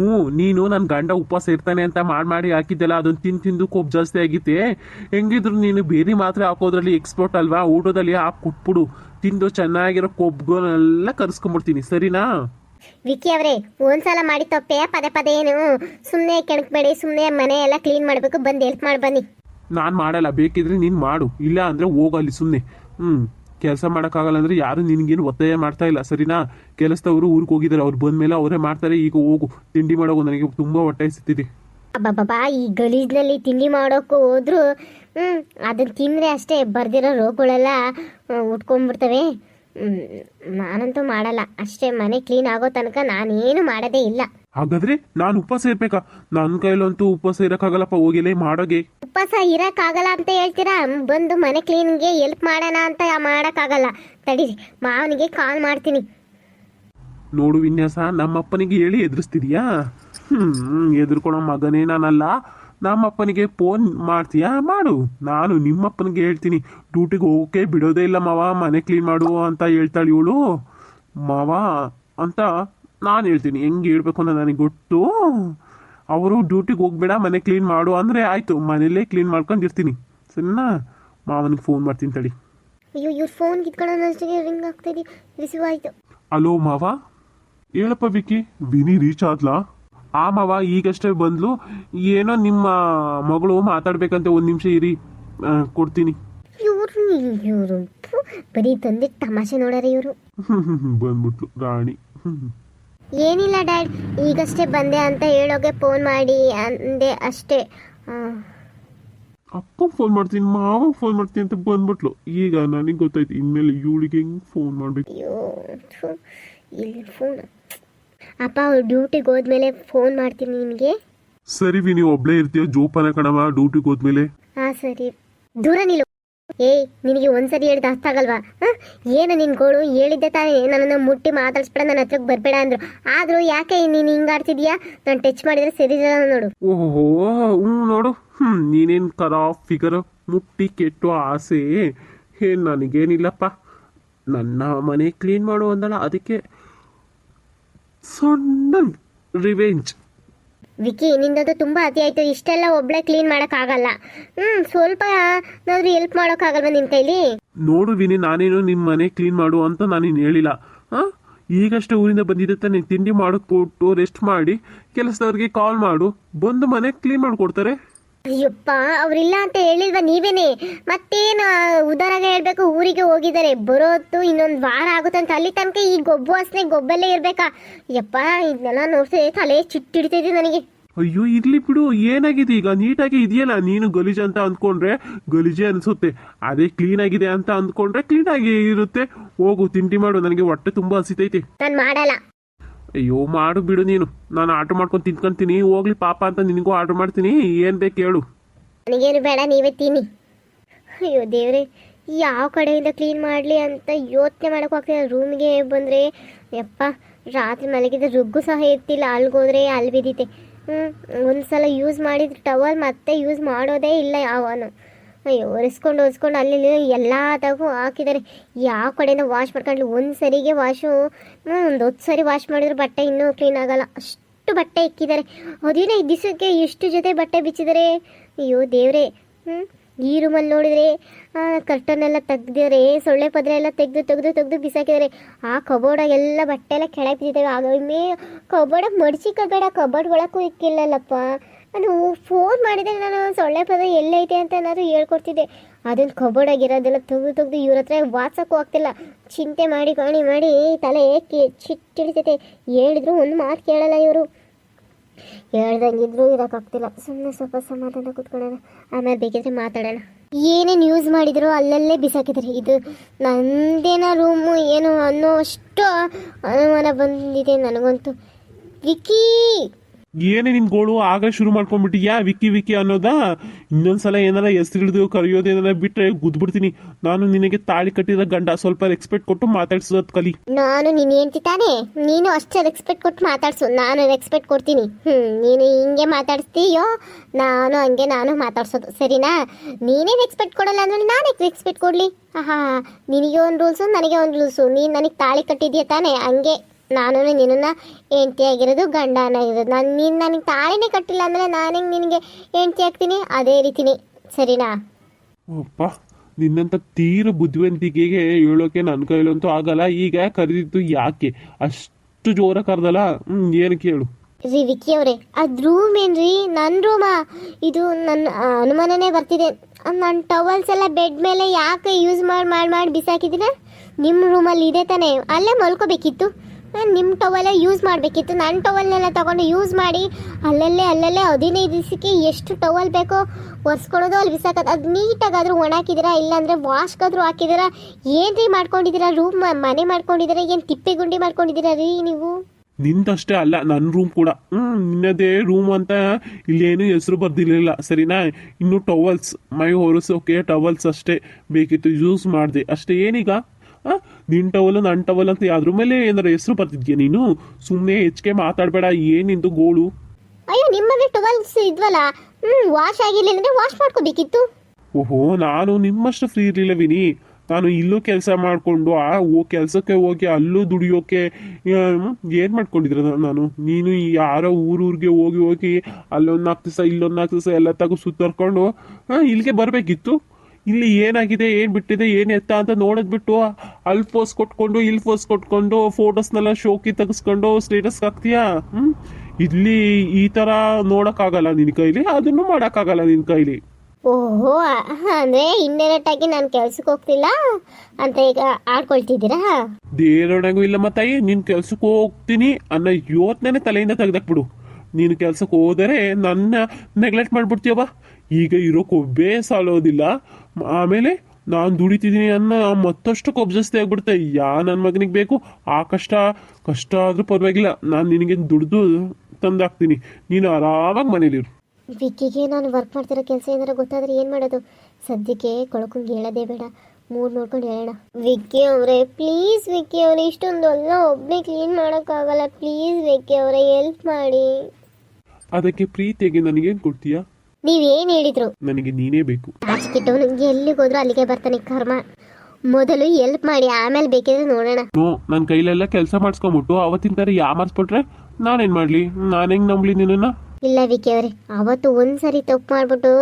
ಹ್ಞೂ ನೀನು ನನ್ನ ಗಂಡ ಉಪವಾಸ ಇರ್ತಾನೆ ಅಂತ ಮಾಡಿ ಮಾಡಿ ಹಾಕಿದ್ದೆಲ್ಲ ಅದನ್ನ ತಿಂದು ತಿಂದು ಕೊಬ್ಬು ಜಾಸ್ತಿ ಆಗಿತ್ತೆ? ಹೆಂಗಿದ್ರು ನೀನು ಬೇರೆ ಮಾತ್ರೆ ಹಾಕೋದ್ರಲ್ಲಿ ಎಕ್ಸ್ಪರ್ಟ್ ಅಲ್ವಾ? ಊಟದಲ್ಲಿ ಹಾಕಿ ಕೊಟ್ಬಿಡು. ತಿಂದು ಚೆನ್ನಾಗಿರೋ ಕೊಬ್ಬುಗಳನ್ನೆಲ್ಲ ಕರ್ಸ್ಕೊಂಡ್ಬಿಡ್ತೀನಿ ಸರಿನಾ? ವಿಕಿ ಅವರೇ ಒಂದ್ಸಲ ಮಾಡಿ ತಪ್ಪೆ ಪದೇ ಪದೇ ಏನು? ಸುಮ್ಮನೆ ಕೆಣಕ್ಬೇಡಿ ಸುಮ್ಮನೆ ಮನೆ ಎಲ್ಲ ಕ್ಲೀನ್ ಮಾಡಬೇಕು ಬಂದು ಹೆಲ್ಪ್ ಮಾಡಿ ಬನ್ನಿ. ನಾನು ಮಾಡಲ್ಲ ಬೇಕಿದ್ರೆ ನೀನು ಮಾಡು. ಇಲ್ಲ ಅಂದರೆ ಹೋಗಲ್ಲಿ ಸುಮ್ಮನೆ ಹ್ಞೂ ಕೆಲಸ ಮಾಡೋಕ್ಕಾಗಲ್ಲ ಅಂದರೆ ಯಾರು ನಿನಗೇನು ಒತ್ತಾಯ ಮಾಡ್ತಾ ಇಲ್ಲ. ಸರಿನಾ? ಕೆಲಸದವರು ಊರಿಗೆ ಹೋಗಿದ್ದಾರೆ ಅವ್ರು ಬಂದಮೇಲೆ ಅವರೇ ಮಾಡ್ತಾರೆ, ಈಗ ಹೋಗು. ತಿಂಡಿ ಮಾಡೋಗು ನನಗೆ ತುಂಬ ಹೊಟ್ಟೆ ಸಿಗ್ತಿದೆ ಅಬ್ಬಬ್ಬಾ ಈ ಗಲೀಜ್ನಲ್ಲಿ ತಿಂಡಿ ಮಾಡೋಕ್ಕೂ ಹೋದ್ರು ಹ್ಞೂ ಅದನ್ನ ತಿಂದರೆ ಅಷ್ಟೇ, ಬರ್ದಿರೋ ರೋಗಗಳೆಲ್ಲ ಉಟ್ಕೊಂಡ್ಬಿಡ್ತವೆ. ನಾನಂತೂ ಮಾಡಲ್ಲ. ಅಷ್ಟೇ, ಮನೆ ಕ್ಲೀನ್ ಆಗೋ ತನಕ ನಾನೇನು ಮಾಡೋದೇ ಇಲ್ಲ. ಹಾಗಾದ್ರೆ ನಾನು ಉಪವಾಸ ಇರ್ಬೇಕಾ ನನ್ನ ಕೈಲಂತೂ ಉಪವಾಸ ಇರೋಕ್ಕಾಗಲ್ಲಪ್ಪ ಹೋಗಿಲೇ ಮಾಡೋಗೆ. ಉಪವಾಸ ಇರೋಕ್ಕಾಗಲ್ಲ ಅಂತ ಹೇಳ್ತೀರಾ? ಬಂದು ಮನೆ ಕ್ಲೀನ್ಗೆ ಹೆಲ್ಪ್ ಮಾಡೋಣ ಅಂತ ಮಾಡೋಕ್ಕಾಗಲ್ಲ. ತಡೀರಿ ಮಾವನಿಗೆ ಕಾಲ್ ಮಾಡ್ತೀನಿ. ನೋಡು ವಿನ್ಯಾಸ ನಮ್ಮಪ್ಪನಿಗೆ ಹೇಳಿ ಎದುರಿಸ್ತಿದ್ಯಾ ಹ್ಮ್ ಎದುರ್ಕೊಳೋ ಮಗನೇ ನಾನಲ್ಲ. ನಮ್ಮಪ್ಪನಿಗೆ ಫೋನ್ ಮಾಡ್ತೀಯಾ? ಮಾಡು. ನಾನು ನಿಮ್ಮಪ್ಪನಿಗೆ ಹೇಳ್ತೀನಿ. ಡ್ಯೂಟಿಗೆ ಹೋಗೋಕೆ ಬಿಡೋದೇ ಇಲ್ಲ ಮಾವ. ಮನೆ ಕ್ಲೀನ್ ಮಾಡು ಅಂತ ಹೇಳ್ತಾಳೆ ಇವಳು. ಮಾವ ಅಂತ ನಾನು ಹೇಳ್ತೀನಿ ಹೆಂಗೆ ಹೇಳ್ಬೇಕು ಅಂತ ನನಗೆ ಗೊತ್ತು. ಅವರು ಡ್ಯೂಟಿಗೆ ಹೋಗ್ಬೇಡ ಮನೆ ಕ್ಲೀನ್ ಮಾಡು ಅಂದರೆ ಆಯಿತು ಮನೇಲೇ ಕ್ಲೀನ್ ಮಾಡ್ಕೊಂಡಿರ್ತೀನಿ ಸರಿನಾ? ಮಾವನಿಗೆ ಫೋನ್ ಮಾಡ್ತೀನಿ ತಡಿ. ಅಯ್ಯೋ ಇವ್ರ ಫೋನ್ ಕಿತ್ಕೊಳ್ಳೋ ಅಷ್ಟಿಗೆ ರಿಂಗ್ ಆಗ್ತಿದೆ ರಿಸೀವ್ ಆಯಿತು. ಹಲೋ ಮಾವ? ಹೇಳಪ್ಪ ವಿಕ್ಕಿ ವಿನಿ ರೀಚ್ ಆದ್ಲಾ? ಆ ಮಾವ ಈಗಷ್ಟೇ ಬಂದ್ಲು ಏನೋ ನಿಮ್ಮ ಮಗಳು ಮಾತಾಡ್ಬೇಕಂತ ಒಂದು ನಿಮಿಷ ಇರಿ ಆ, ಕೊಡ್ತೀನಿ. ಇವ್ರು ಇವರು ಬರೀ ತಂದೆ ತಮಾಷೆ ನೋಡಾರೆ ಇವರು. ಬಂದ್ಬಿಟ್ಲು ರಾಣಿ. ಏನಿಲ್ಲ ಡ್ಯಾಡ್ ಈಗಷ್ಟೇ ಬಂದೆ ಅಂತ ಹೇಳೋಗೆ ಫೋನ್ ಮಾಡಿ ಅಂದೆ ಅಷ್ಟೇ. ಅಪ್ಪ ಫೋನ್ ಮಾಡ್ತೀನಿ ಮಾವ ಫೋನ್ ಮಾಡ್ತೀನಿ ಅಂತ ಬಂದ್ಬಿಟ್ಲು. ಈಗ ನನಗೆ ಗೊತ್ತಾಯ್ತು ಇನ್ಮೇಲೆ ಇವಳಿಗೆ ಹೆಂಗ್ ಫೋನ್ ಮಾಡ್ಬೇಕು? ಅಯ್ಯೋ ಇಲ್ಲಿ ಫೋನ್ ಅಪ್ಪ ಅವ್ರು ಡ್ಯೂಟಿಗೆ ಹೋದ್ಮೇಲೆ ಫೋನ್ ಮಾಡ್ತೀನಿ ನಿಮಗೆ ಸರಿ ವಿನಿ ಒಬ್ಳೇ ಇರ್ತೀಯ? ಜೋಪಾನ ಕಣವ ಡ್ಯೂಟಿಗೆ ಹೋದ್ಮೇಲೆ? ಹಾಂ ಸರಿ. ದೂರ ನಿಲ್ಲು. ಏಯ್, ನಿನಗೆ ಒಂದ್ಸರಿ ಹೇಳಿದ ಅರ್ಥ ಆಗಲ್ವಾ? ಹಾಂ? ಏನು ನಿನ್ ಗೋಳು? ಹೇಳಿದ್ದೆ ತಾನೇ. ನನ್ನನ್ನು ಮುಟ್ಟಿ ಮಾತಾಡ್ಸ್ಬೇಡ, ನನ್ನ ಹತ್ರಕ್ಕೆ ಬರಬೇಡ ಅಂದ್ರು. ಆದ್ರೂ ಯಾಕೆ ನೀನು ಹಿಂಗಾಡ್ತಿದ್ಯಾ ನಾನ್ ಟಚ್ ಮಾಡಿದ್ರೆ ಸರಿ ಇರಲ್ಲ ನೋಡು. ಓಹೋ ನೋಡು. ಹ್ಞೂ ನೀನೇನು ಕರ, ಫಿಗರ್, ಮುಟ್ಟಿ, ಕೆಟ್ಟು ಆಸೆ? ಏನ್ ನನಗೇನಿಲ್ಲಪ್ಪ. ನನ್ನ ಮನೆ ಕ್ಲೀನ್ ಮಾಡು ಅಂದಲ್ಲ, ಅದಕ್ಕೆ ಸಣ್ಣ ರಿವೆಂಜ್ ವಿಕಿ, ನಿಂದದು ತುಂಬ ಅತಿ ಆಯ್ತು. ಇಷ್ಟೆಲ್ಲ ಒಬ್ಳೆ ಕ್ಲೀನ್ ಮಾಡೋಕ್ಕಾಗಲ್ಲ ಹ್ಞೂ ಸ್ವಲ್ಪ ಏನಾದರೂ ಹೆಲ್ಪ್ ಮಾಡೋಕ್ಕಾಗಲ್ವಾ ನಿನ್ನ ಕೈಲಿ? ನೋಡು ವಿನಿ, ನಾನೇನು ನಿಮ್ಮ ಮನೆ ಕ್ಲೀನ್ ಮಾಡು ಅಂತ ನಾನೇನು ಹೇಳಿಲ್ಲ. ಈಗಷ್ಟೇ ಊರಿಂದ ಬಂದಿದ್ದೆ ತಾನೆ ತಿಂಡಿ ಮಾಡೋಕೆ ಕೊಟ್ಟು ರೆಸ್ಟ್ ಮಾಡಿ, ಕೆಲಸದವ್ರಿಗೆ ಕಾಲ್ ಮಾಡು. ಬಂದು ಮನೆ ಕ್ಲೀನ್ ಮಾಡಿಕೊಡ್ತಾರೆ. ಅಯ್ಯಪ್ಪ ಅವ್ರಿಲ್ಲ ಅಂತ ಹೇಳಿಲ್ವಾ ನೀವೇನೆ? ಮತ್ತೇನು ಉದಾರಾಗ ಹೇಳ್ಬೇಕು ಊರಿಗೆ ಹೋಗಿದ್ದಾರೆ. ಬರೋತ್ತು ಇನ್ನೊಂದು ವಾರ ಆಗುತ್ತಂತ ಅಲ್ಲಿ ತನಕ ಈ ಗೊಬ್ಬು ವಾಸನೆ ಗೊಬ್ಬಲ್ಲೇ ಇರ್ಬೇಕಾ? ಯಪ್ಪ ಇದನ್ನೆಲ್ಲ ನೋಡ್ಸಿ ತಲೆ ಚಿಟ್ಟಿಡ್ತಿದ್ದೆ ನನಗೆ. ಅಯ್ಯೋ ಇರ್ಲಿ ಬಿಡು ಏನಾಗಿದೆ ಈಗ? ನೀಟಾಗಿ ಇದೆಯಲ್ಲ? ನೀನು ಗಲೀಜು ಅಂತ ಅಂದ್ಕೊಂಡ್ರೆ ಗಲೀಜೆ ಅನ್ಸುತ್ತೆ. ಅದೇ ಕ್ಲೀನ್ ಆಗಿದೆ ಅಂತ ಅಂದ್ಕೊಂಡ್ರೆ ಕ್ಲೀನ್ ಆಗಿ ಇರುತ್ತೆ. ಹೋಗು ತಿಂಡಿ ಮಾಡು. ನನಗೆ ಹೊಟ್ಟೆ ತುಂಬಾ ಹಸಿತೈತೆ. ನಾನು ಮಾಡಲ್ಲ. ಅಯ್ಯೋ, ಮಾಡು ಬಿಡು ನೀನು. ನಾನು ಆರ್ಡರ್ ಮಾಡ್ಕೊಂಡು ತಿನ್ಕೊಂತೀನಿ ಹೋಗ್ಲಿ, ಪಾಪ ಅಂತ ನಿನಗೂ ಆರ್ಡರ್ ಮಾಡ್ತೀನಿ. ಏನ್ ಬೇಕು ಹೇಳು. ನನಗೇನು ಬೇಡ, ನೀವೇ ತಿನ್ನಿ. ಅಯ್ಯೋ ದೇವ್ರೆ, ಯಾವ ಕಡೆಯಿಂದ ಕ್ಲೀನ್ ಮಾಡಲಿ ಅಂತ ಯೋಚನೆ ಮಾಡೋಕೆ ಹೋಗ್ತೀನಿ ರೂಮ್ಗೆ ಬಂದರೆ, ಯಪ್ಪ, ರಾತ್ರಿ ಮಲಗಿದ್ರೆ ರುಗ್ಗು ಸಹ ಇರ್ತಿಲ್ಲ ಅಲ್ಗೋದ್ರೆ ಅಲ್ಲಿ ಬಿದ್ದಿತ್ತೆ ಹ್ಞೂ ಒಂದು ಸಲ ಯೂಸ್ ಮಾಡಿದ ಟವಲ್ ಮತ್ತೆ ಯೂಸ್ ಮಾಡೋದೇ ಇಲ್ಲ ಯಾವನು. ಅಯ್ಯೋ, ಒರೆಸ್ಕೊಂಡು ಒರೆಸ್ಕೊಂಡು ಅಲ್ಲಿ ಎಲ್ಲದಾಗೂ ಹಾಕಿದ್ದಾರೆ. ಯಾವ ಕಡೆಯಿಂದ ವಾಶ್ ಮಾಡ್ಕೊಂಡು ಒಂದು ಸರಿಗೆ ವಾಶು ಒಂದು ಹತ್ತು ಸರಿ ವಾಶ್ ಮಾಡಿದ್ರೆ ಬಟ್ಟೆ ಇನ್ನೂ ಕ್ಲೀನ್ ಆಗಲ್ಲ. ಅಷ್ಟು ಬಟ್ಟೆ ಇಕ್ಕಿದ್ದಾರೆ. ಈ ದಿವಸಕ್ಕೆ ಎಷ್ಟು ಜೊತೆ ಬಟ್ಟೆ ಬಿಚ್ಚಿದ್ದಾರೆ? ಅಯ್ಯೋ, ದೇವ್ರೆ. ಹ್ಞೂ ಈ ರೂಮಲ್ಲಿ ನೋಡಿದ್ರೆ ಕರ್ಟನ್ ಎಲ್ಲ ತೆಗ್ದಿದ್ದಾರೆ, ಸೊಳ್ಳೆ ಪದ್ರೆ ಎಲ್ಲ ತೆಗೆದು ತೆಗೆದು ತೆಗೆದು ಬಿಸಾಕಿದ್ದಾರೆ. ಆ ಕಬೋರ್ಡಾಗೆಲ್ಲ ಬಟ್ಟೆ ಎಲ್ಲ ಕೆಳಗೆ ಬಿದ್ದಿದ್ದಾವೆ. ಆಗ ಮೇ ಕಬೋರ್ಡಾಗ ಕಬೋರ್ಡ್ ಒಳಕ್ಕೂ ಇಕ್ಕಿಲ್ಲಲ್ಲಪ್ಪ. ನಾನು ಫೋನ್ ಮಾಡಿದಾಗ ನಾನು ಸೊಳ್ಳೆ ಪದ ಎಲ್ಲೈತೆ ಅಂತ ಏನಾದರೂ ಹೇಳ್ಕೊಡ್ತಿದ್ದೆ. ಅದನ್ನು ಕಬೋರ್ಡಾಗಿರೋದೆಲ್ಲ ತೆಗೆದು ತೆಗೆದು ಇವ್ರ ಹತ್ರ ವಾಟ್ಸಕ್ಕೂ ಆಗ್ತಿಲ್ಲ ಚಿಂತೆ ಮಾಡಿ, ಕಾಣಿ, ಮಾಡಿ ತಲೆ ಚಿಟ್ಟಿಡ್ತೈತೆ ಹೇಳಿದ್ರು ಒಂದು ಮಾತು ಕೇಳಲ್ಲ ಇವರು. ಹೇಳ್ದಂಗಿದ್ರು ಇರೋಕ್ಕಾಗ್ತಿಲ್ಲ ಸುಮ್ಮನೆ ಸ್ವಲ್ಪ ಸಮಾಧಾನ ಕೂತ್ಕೊಳ್ಳೋಣ. ಆಮೇಲೆ ಬೇಕಿದ್ರೆ ಮಾತಾಡೋಣ. ಏನೇನು ಯೂಸ್ ಮಾಡಿದ್ರು ಅಲ್ಲಲ್ಲೇ ಬಿಸಾಕಿದ್ದಾರೆ. ಇದು ನಂದೇನ ರೂಮು ಏನು ಅನ್ನೋ ಅಷ್ಟು ಅನುಮಾನ ಬಂದಿದೆ ನನಗಂತೂ. ವಿಕಿ ಏನೇ ನಿನ್ ಗೋಳು, ಆಗ ಶುರು ಮಾಡ್ಕೊಂಡ್ಬಿಟ್ಟಿಯಾ ವಿಕ್ಕಿ ವಿಕ್ಕಿ ಅನ್ನೋದಾ? ಇನ್ನೊಂದ್ಸಲ ಏನಾರ ಹೆಸರು ಹಿಡಿದು ಕರೆಯೋದೇನಾರ ಬಿಟ್ರೆ ಗುದ್ಬಿಡ್ತೀನಿ. ನಾನು ನಿನಗೆ ತಾಳಿ ಕಟ್ಟಿದ ಗಂಡ. ಸ್ವಲ್ಪ ರೆಕ್ಸ್ಪೆಕ್ಟ್ ಕೊಟ್ಟು ಮಾತಾಡ್ಸೋದ್ ಕಲಿ. ನಾನು ನೀನು ಹೇಳ್ತಿ ತಾನೇ. ನೀನು ಅಷ್ಟೇ ರೆಕ್ಸ್ಪೆಕ್ಟ್ ಕೊಟ್ಟು ಮಾತಾಡ್ಸು. ನಾನು ರೆಸ್ಪೆಕ್ಟ್ ಕೊಡ್ತೀನಿ. ಹ್ಮ್, ನೀನು ಹಿಂಗೆ ಮಾತಾಡ್ಸ್ತೀಯೋ? ನಾನು ಹಂಗೆ ನಾನು ಮಾತಾಡ್ಸೋದು. ಸರಿನಾ? ನೀನೇ ರೆಸ್ಪೆಕ್ಟ್ ಕೊಡಲ್ಲ ಅಂದ್ರೆ ನಾನೇ ರೆಸ್ಪೆಕ್ಟ್ ಕೊಡ್ಲಿ. ಆಹಾ, ನಿನಗೆ ಒಂದು ರೂಲ್ಸು ನನಗೆ ಒಂದು ರೂಲ್ಸು ನೀನು ನನಗೆ ತಾಳಿ ಕಟ್ಟಿದ್ಯಾ ತಾನೇ? ಹಂಗೆ. ನಾನು ನಿನ್ನ ಹೆಂಡತಿ ಆಗಿರೋದು ಗಂಡ ಆಗಿರೋದು. ನಾನು ನೀನು ನನಗೆ ತಾಳಿನೇ ಕಟ್ಟಿಲ್ಲ ಅಂದರೆ ನಾನು ಹೆಂಗೆ ನಿನಗೆ ಹೆಂಡತಿ ಆಗ್ತೀನಿ? ಅದೇ ರೀತಿನಿ. ಸರಿನಾ? ಅಪ್ಪ ನಿನ್ನಂತ ತೀರ ಬುದ್ಧಿವಂತಿಕೆಗೆ ಹೇಳೋಕೆ ನನ್ನ ಕೈಲಂತೂ ಆಗಲ್ಲ. ಈಗ ಕರೆದಿದ್ದು ಯಾಕೆ? ಅಷ್ಟು ಜೋರ ಕರೆದಲ್ಲ? ಏನು ಕೇಳು. ರೀ ವಿಕ್ಕಿ ಅವರೇ ಅದು ರೂಮ್ ಏನ್ರಿ? ನನ್ನ ರೂಮಾ ಇದು ನನ್ನ ಅನುಮಾನನೇ ಬರ್ತಿದೆ. ನನ್ನ ಟವಲ್ಸ್ ಎಲ್ಲ ಬೆಡ್ ಮೇಲೆ ಯಾಕೆ ಯೂಸ್ ಮಾಡಿ ಮಾಡಿ ಮಾಡಿ ಬಿಸಾಕಿದ್ದೀನಿ? ನಿಮ್ಮ ರೂಮಲ್ಲಿ ಇದೆ ತಾನೇ. ಅಲ್ಲೇ ಮಲ್ಕೋಬೇಕಿತ್ತು. ನಿಮ್ಮ ಟವಲೇ ಯೂಸ್ ಮಾಡಬೇಕಿತ್ತು. ನನ್ನ ಟವಲ್ನೆಲ್ಲ ತಗೊಂಡು ಯೂಸ್ ಮಾಡಿ ಅಲ್ಲಲ್ಲೇ ಅಲ್ಲಲ್ಲೇ ಹದಿನೈದು ದಿವಸಕ್ಕೆ ಎಷ್ಟು ಟವಲ್ ಬೇಕೋ ಒರೆಸ್ಕೊಳೋದು ಅಲ್ಲಿ ಬಿಸಾಕೋದು. ಅದು ನೀಟಾಗಾದರೂ ಒಣಾಕಿದ್ದೀರಾ ಇಲ್ಲಾಂದರೆ ವಾಶ್ಗಾದರೂ ಹಾಕಿದ್ದೀರಾ? ಏನ್ರಿ ಮಾಡ್ಕೊಂಡಿದ್ದೀರಾ? ರೂಮ್ ಮನೆ ಮಾಡ್ಕೊಂಡಿದ್ದೀರಾ? ಏನು ತಿಪ್ಪೆ ಗುಂಡಿ ಮಾಡ್ಕೊಂಡಿದ್ದೀರಾ ರೀ ನೀವು? ನಿಂದಷ್ಟೇ ಅಲ್ಲ ನನ್ನ ರೂಮ್ ಕೂಡ. ಹ್ಞೂ ನಿನ್ನದೇ ರೂಮ್ ಅಂತ ಇಲ್ಲೇನು ಹೆಸರು ಬರ್ದಿರಲಿಲ್ಲ. ಸರಿನಾ? ಇನ್ನು ಟವಲ್ಸ್ ಮೈ ಒರೆಸೋಕೆ ಟವಲ್ಸ್ ಅಷ್ಟೇ ಬೇಕಿತ್ತು. ಯೂಸ್ ಮಾಡಿದೆ. ಅಷ್ಟೇ, ಏನೀಗ? ನಿನ್ ಟವಲ್ ನನ್ನ ಟವಲ್ ಅಂತ ಅದ್ರ ಮೇಲೆ ಏನಾರ ಹೆಸರು ಬರ್ತಿದ್ಯಾ ನೀನು? ಸುಮ್ಮನೆ ಹೆಚ್ಚಿಗೆ ಮಾತಾಡಬೇಡ ಏನಿಂದು ಗೋಳು? ಅಯ್ಯೋ ನಿಮ್ಮಲ್ಲಿ ಟವಲ್ಸ್ ಇದ್ವಲ್ಲ? ಹ್ಮ್ ವಾಶ್ ಆಗಿಲ್ಲ ಅಂದ್ರೆ ವಾಶ್ ಮಾಡ್ಕೋಬೇಕಿತ್ತು. ಓಹೋ ನಾನು ನಿಮ್ಮಷ್ಟು ಫ್ರೀ ಇರಲಿಲ್ಲ ವಿನಿ ನಾನು ಇಲ್ಲೂ ಕೆಲಸ ಮಾಡಿಕೊಂಡು ಆ ಓ ಕೆಲಸಕ್ಕೆ ಹೋಗಿ ಅಲ್ಲೂ ದುಡಿಯೋಕೆ ಏನು ಮಾಡ್ಕೊಂಡಿದ್ರೆ ನಾನು? ನೀನು ಯಾರೋ ಊರೂರಿಗೆ ಹೋಗಿ ಹೋಗಿ ಅಲ್ಲೊಂದು ನಾಲ್ಕು ದಿವಸ ಇಲ್ಲೊಂದು ನಾಲ್ಕು ದಿವಸ ಎಲ್ಲ ತಗೋ ಸುತ್ತರ್ಕೊಂಡು ಇಲ್ಲಿಗೆ ಬರಬೇಕಿತ್ತು. ಇಲ್ಲಿ ಏನಾಗಿದೆ ಏನು ಬಿಟ್ಟಿದೆ ಏನು ಎತ್ತ ಅಂತ ನೋಡದ್ ಬಿಟ್ಟು ಅಲ್ಲಿ ಫೋಸ್ ಕೊಟ್ಕೊಂಡು ಇಲ್ಲಿ ಫೋಸ್ ಕೊಟ್ಕೊಂಡು ಫೋಟೋಸ್ನೆಲ್ಲ ಶೋಕಿ ತೆಗೆಸ್ಕೊಂಡು ಸ್ಟೇಟಸ್ ಹಾಕ್ತೀಯಾ? ಹ್ಞೂ ಇಲ್ಲಿ ಈ ಥರ ನೋಡೋಕ್ಕಾಗಲ್ಲ ನಿನ್ನ ಕೈಲಿ ಅದನ್ನು ಮಾಡೋಕ್ಕಾಗಲ್ಲ ನಿನ್ನ ಕೈಲಿ. ಓಹೋ ಅಂದ್ರೆ ಇಂಡೈರೆಕ್ಟ್ ಆಗಿ ನಾನು ಕೆಲ್ಸಕ್ಕೆ ಹೋಗ್ತಿಲ್ಲ ಅಂತ ಈಗ ಆಡ್ಕೊಳ್ತಿದ್ದೀರಾ? ದೇವರೊಳಗೂ ಇಲ್ಲ ಮತ್ತಾಯಿ ನಿನ್ ಕೆಲ್ಸಕ್ಕೆ ಹೋಗ್ತೀನಿ ಅನ್ನೋ ಯೋಚನೆ ತಲೆಯಿಂದ ತೆಗ್ದಾಕ್ಬಿಡು ನೀನು ಕೆಲ್ಸಕ್ಕೆ ಹೋದರೆ ನನ್ನ ನೆಗ್ಲೆಕ್ಟ್ ಮಾಡ್ಬಿಡ್ತೀಯವ್ವ. ಈಗ ಇರೋ ಕೊಬ್ಬೇ ಸಾಲೋದಿಲ್ಲ. ಆಮೇಲೆ ನಾನು ದುಡಿತಿದ್ದೀನಿ ಅನ್ನ ಮತ್ತಷ್ಟು ಕೊಬ್ಜಸ್ತಿ ಜಾಸ್ತಿ ಆಗ್ಬಿಡುತ್ತೆ. ಯಾ ನನ್ನ ಮಗನಿಗೆ ಬೇಕು? ಆ ಕಷ್ಟ ಕಷ್ಟ ಆದ್ರೂ ಪರವಾಗಿಲ್ಲ. ನಾನು ನಿನಗೆ ದುಡ್ದು ತಂದಾಕ್ತೀನಿ. ನೀನು ಆರಾಮಾಗಿ ಮನೇಲಿರು ವಿಕ್ಕಿಗೆ ನಾನು ವರ್ಕ್ ಮಾಡ್ತಿರೋ ಕೆಲಸ ಏನಾರ ಗೊತ್ತಾದ್ರೆ ಏನು ಮಾಡೋದು? ಸದ್ಯಕ್ಕೆ ಕೊಳಕಂಗೆ ಹೇಳೋದೇ ಬೇಡ. ಮೂರು ನೋಡ್ಕೊಂಡು ಹೇಳೋಣ. ವಿಕ್ಕಿ ಅವರೇ ಪ್ಲೀಸ್ ವಿಕ್ಕಿ ಅವರೇ ಇಷ್ಟೊಂದು ಎಲ್ಲ ಒಬ್ಬನೇ ಕ್ಲೀನ್ ಮಾಡೋಕ್ಕಾಗಲ್ಲ. ಪ್ಲೀಸ್ ವಿಕ್ಕಿ ಅವರೇ ಹೆಲ್ಪ್ ಮಾಡಿ. ಅದಕ್ಕೆ ಪ್ರೀತಿಯಾಗಿ ನನಗೇನು ಕೊಡ್ತೀಯಾ? ನೀವೇನು ಹೇಳಿದ್ರು? ನನಗೆ ನೀನೇ ಬೇಕು. ನಾಚಿಕಿಟ್ಟವನು ಎಲ್ಲಿಗೆ ಹೋದ್ರು ಅಲ್ಲಿಗೆ ಬರ್ತಾನೆ ಕರ್ಮ. ಮೊದಲು ಹೆಲ್ಪ್ ಮಾಡಿ ಆಮೇಲೆ ಬೇಕಿದ್ರೆ ನೋಡೋಣ. ನೋ ನನ್ನ ಕೈಲೆಲ್ಲ ಕೆಲಸ ಮಾಡಿಸ್ಕೊಂಬಿಟ್ಟು ಅವತ್ತಿನ ಥರ ಯಾಮಾರಿಸ್ಬಿಟ್ರೆ ನಾನೇನು ಮಾಡಲಿ? ನಾನು ಹೆಂಗೆ ನಂಬ್ಲಿ ನಿನ್ನ ಇಲ್ಲ ವಿಕಿ ಅವರೇ ಅವತ್ತು ಒಂದ್ಸರಿ ತಪ್ಪು ಮಾಡ್ಬಿಟ್ಟು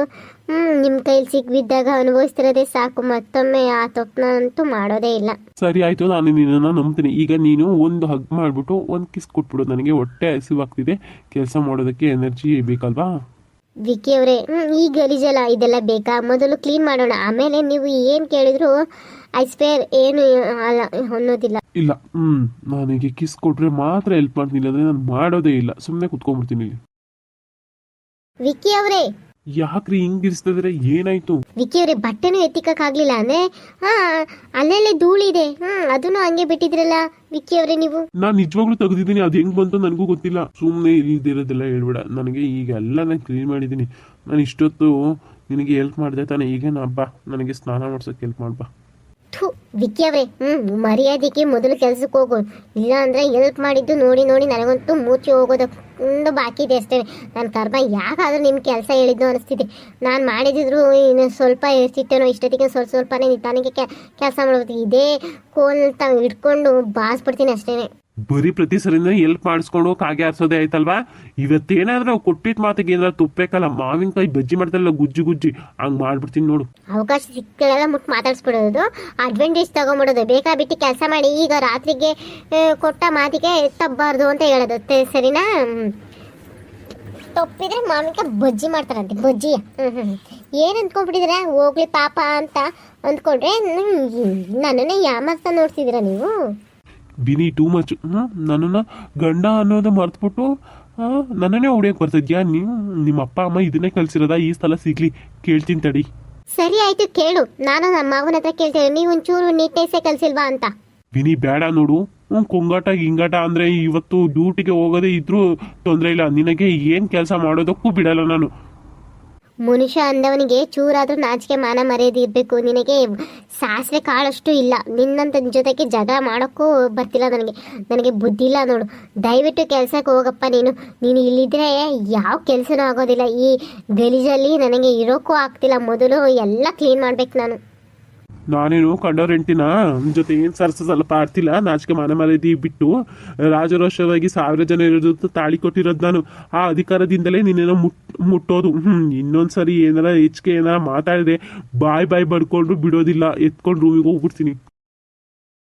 ಹ್ಮ್ ನಿಮ್ಮ ಕೈಲಿ ಸಿಕ್ಬಿದ್ದಾಗ ಅನುಭವಿಸ್ತಿರೋದೇ ಸಾಕು ಮತ್ತೊಮ್ಮೆ ಆ ತಪ್ಪನ ಅಂತೂ ಮಾಡೋದೇ ಇಲ್ಲ. ಸರಿ ಆಯ್ತು ನಾನು ನಿನ್ನನ್ನು ನಂಬ್ತೀನಿ. ಈಗ ನೀನು ಒಂದು ಹಗ್ ಮಾಡಿಬಿಟ್ಟು ಒಂದು ಕಿಸ್ ಕೊಟ್ಬಿಡು. ನನಗೆ ಹೊಟ್ಟೆ ಹಸಿವಾಗ್ತಿದೆ. ಕೆಲಸ ಮಾಡೋದಕ್ಕೆ ಎನರ್ಜಿ ಬೇಕಲ್ವಾ? ವಿಕಿ ಅವರೇ ಹ್ಮ್ ಈ ಗಲೀಜಲ್ಲ ಇದೆಲ್ಲ ಬೇಕಾ? ಮೊದಲು ಕ್ಲೀನ್ ಮಾಡೋಣ. ಆಮೇಲೆ ನೀವು ಏನು ಕೇಳಿದ್ರು ಐ ಸ್ಪೇರ್ ಏನು ಅಲ್ಲ ಅನ್ನೋದಿಲ್ಲ. ಇಲ್ಲ ಹ್ಞೂ ನನಗೆ ಕಿಸ್ ಕೊಟ್ರೆ ಮಾತ್ರ ಹೆಲ್ಪ್ ಮಾಡ್ತೀನಿ ಅಂದ್ರೆ ನಾನು ಮಾಡೋದೇ ಇಲ್ಲ. ಸುಮ್ಮನೆ ಕುತ್ಕೊಂಡ್ಬಿಡ್ತೀನಿ ಇಲ್ಲಿ. ವಿಕಿ ಅವರೇ ಯಾಕ್ರಿ ಹಿಂಗಿರಿಸ್ತಿದ್ರೆ ಏನಾಯ್ತು? ವಿಕಿ ಅವರೇ ಬಟ್ಟೆನೂ ಎತ್ತಿಕ್ಕಾಗ್ಲಿಲ್ಲ ಅಂದ್ರೆ ಹಾ ಅಲ್ಲೆಲ್ಲೇ ಧೂಳಿದೆ. ಹಾ ಅದನ್ನು ಹಂಗೆ ಬಿಟ್ಟಿದ್ರಲ್ಲ ವಿಕಿ ಅವರೇ ನೀವು? ನಾನ್ ನಿಜವಾಗ್ಲೂ ತೆಗೆದಿದ್ದೀನಿ ಅದು ಹೆಂಗ್ ಬಂತು ನನಗೂ ಗೊತ್ತಿಲ್ಲ. ಸುಮ್ಮನೆ ಇಲ್ದಿರೋದೆಲ್ಲ ಹೇಳ್ಬೇಡ. ನನಗೆ ಈಗ ಎಲ್ಲ ನಾನು ಕ್ಲೀನ್ ಮಾಡಿದ್ದೀನಿ. ನಾನು ಇಷ್ಟೊತ್ತು ನಿನಗೆ ಹೆಲ್ಪ್ ಮಾಡಿದೆ ತಾನೇ. ಈಗ ನಾ ಬಾ ನನಗೆ ಸ್ನಾನ ಮಾಡ್ಸೋಕೆ ಹೆಲ್ಪ್ ಮಾಡ್ಬಾ ಥು ಹ್ಞೂ ಮರ್ಯಾದೆಗೆ ಮೊದಲು ಕೆಲ್ಸಕ್ಕೆ ಹೋಗು. ಇಲ್ಲ ಅಂದರೆ ಹೆಲ್ಪ್ ಮಾಡಿದ್ದು ನೋಡಿ ನೋಡಿ ನನಗಂತೂ ಮೂಚೆ ಹೋಗೋದೊಂದು ಬಾಕಿ ಇದೆ ಅಷ್ಟೇ. ನನ್ನ ಕರ್ಮ ಯಾಕಾದರೂ ನಿಮ್ಮ ಕೆಲಸ ಹೇಳಿದ್ದು ಅನಿಸ್ತಿದೆ. ನಾನು ಮಾಡಿದ್ರು ಇನ್ನು ಸ್ವಲ್ಪ ಇರ್ತಿತ್ತೇನೋ ಇಷ್ಟೊತ್ತಿಗೆ ಸ್ವಲ್ಪ ಸ್ವಲ್ಪನೇ ನಿಧಾನಕ್ಕೆ ಕೆಲಸ ಮಾಡ್ಬೋದು ಇದೇ ಕೋಲ್ ಅಂತ ಹಿಡ್ಕೊಂಡು ಬಾಸ್ಬಿಡ್ತೀನಿ ಅಷ್ಟೇನೆ. ಬರೀ ಪ್ರತಿ ಸರಿನ ಎಲ್ಪ್ ಮಾಡಿಸ್ಕೊಂಡು ಕಾಗೆ ಆರ್ಸೋದೇ ಆಯ್ತಲ್ವಾ? ಇವತ್ತೇನಾದ್ರೂ ಕೊಟ್ಟಿದ್ದ ಮಾತಿಗೆ ಏನಾದ್ರು ತುಪ್ಪೇಕಲ್ಲ, ಮಾವಿನಕಾಯಿ ಬಜ್ಜಿ ಮಾಡ್ತಾರಲ್ಲ ಗುಜ್ಜಿ ಗುಜ್ಜಿ, ಹಂಗ್ ಮಾಡ್ಬಿಡ್ತೀನಿ ನೋಡು. ಅವಕಾಶ ಸಿಕ್ಕಲ್ಲ ಮುಟ್ಟು ಮಾತಾಡಿಸ್ಬಿಡೋದು. ಅಡ್ವಾಂಟೇಜ್ ತಗೊಂಬಿಡೋದು. ಬೇಕಾಬಿಟ್ಟು ಕೆಲಸ ಮಾಡಿ, ಈಗ ರಾತ್ರಿಗೆ ಕೊಟ್ಟ ಮಾತಿಗೆ ತಪ್ಪಬಾರ್ದು ಅಂತ ಹೇಳೋದು. ಸರಿನಾ. ತಪ್ಪಿದ್ರೆ ಮಾವಿನಕಾಯಿ ಬಜ್ಜಿ ಮಾಡ್ತಾರಂತೆ, ಬಜ್ಜಿ. ಏನು ಅಂದ್ಕೊಂಡ್ಬಿಟ್ಟಿದ್ದೀರಾ? ಹೋಗ್ಲಿ ಪಾಪ ಅಂತ ಅಂದ್ಕೊಂಡ್ರೆ ನನ್ನನ್ನೇ ಯಾಮರ್ಸ್ತಾ ನೋಡ್ತಿದ್ದೀರಾ ನೀವು? ಬಿನಿ ಟೂ ಮಚ್. ನನ್ನನ್ನು ಗಂಡ ಅನ್ನೋದು ಮರೆತ್ಬಿಟ್ಟು ನನ್ನನ್ನೇ ಹೊಡಿಯೋಕೆ ಬರ್ತಿದ್ಯಾ? ನೀವು ನಿಮ್ಮ ಅಪ್ಪ ಅಮ್ಮ ಇದನ್ನೇ ಕಲ್ಸಿರೋದ ಈ ಸಲ ಸಿಗ್ಲಿ. ಕೇಳ್ತೀನಿ ತಡಿ. ಸರಿ ಆಯ್ತು ಕೇಳು. ನಾನು ನಮ್ಮ ಮಾವನ ಹತ್ರ ಕೇಳ್ತೇನೆ ನೀವು ಒಂಚೂರು ನೀಟ್ನೆಸ್ಸೇ ಕಲ್ಸಿಲ್ವಾ ಅಂತ. ಬಿನಿ ಬೇಡ ನೋಡು. ಹ್ಞೂ ಕೊಂಗಾಟ ಗಿಂಗಾಟ ಅಂದರೆ ಇವತ್ತು ಡ್ಯೂಟಿಗೆ ಹೋಗೋದೇ ಇದ್ರೂ ತೊಂದರೆ ಇಲ್ಲ. ನಿನಗೆ ಏನು ಕೆಲಸ ಮಾಡೋದಕ್ಕೂ ಬಿಡಲ್ಲ ನಾನು. ಮನುಷ್ಯ ಅಂದವನಿಗೆ ಚೂರಾದರೂ ನಾಚಿಕೆ ಮಾನ ಮರ್ಯಾದೆ ಇರಬೇಕು. ನಿನಗೆ ಸಾಸಿವೆ ಕಾಳಷ್ಟು ಇಲ್ಲ. ನಿನ್ನಂತ ಜೊತೆಗೆ ಜಗಳ ಮಾಡೋಕ್ಕೂ ಬರ್ತಿಲ್ಲ ನನಗೆ. ನನಗೆ ಬುದ್ಧಿ ಇಲ್ಲ ನೋಡು. ದಯವಿಟ್ಟು ಕೆಲಸಕ್ಕೆ ಹೋಗಪ್ಪ ನೀನು. ನೀನು ಇಲ್ಲಿದ್ರೆ ಯಾವ ಕೆಲಸನೂ ಆಗೋದಿಲ್ಲ. ಈ ಗಲೀಜಲ್ಲಿ ನನಗೆ ಇರೋಕ್ಕೂ ಆಗ್ತಿಲ್ಲ. ಮೊದಲು ಎಲ್ಲ ಕ್ಲೀನ್ ಮಾಡ್ಬೇಕು ನಾನು. ನಾನೇನು ಕಂಡೋರ್ ಜೊತೆ ಏನು ಸರ್ಸ ಸ್ವಲ್ಪ ಆಡ್ತಿಲ್ಲ, ನಾಚಿಕೆ ಮನೆ ಮರ್ಯಾದೆ ಬಿಟ್ಟು, ರಾಜರೋಷವಾಗಿ ಸಾವಿರ ಜನ ಇರೋದು ತಾಳಿ ಕೊಟ್ಟಿರೋದು ನಾನು. ಆ ಅಧಿಕಾರದಿಂದಲೇ ನೀನೇನೋ ಮುಟ್, ಮುಟ್ಟೋದು. ಇನ್ನೊಂದು ಸರಿ ಏನಾರ ಹೆಚ್ಚಿಗೆ ಏನಾರ ಮಾತಾಡಿದೆ ಬಾಯ್ ಬಾಯ್ ಬಡ್ಕೊಂಡು ಬಿಡೋದಿಲ್ಲ, ಎತ್ಕೊಂಡು ರೂಮಿಗೆ ಹೋಗ್ಬಿಡ್ತೀನಿ.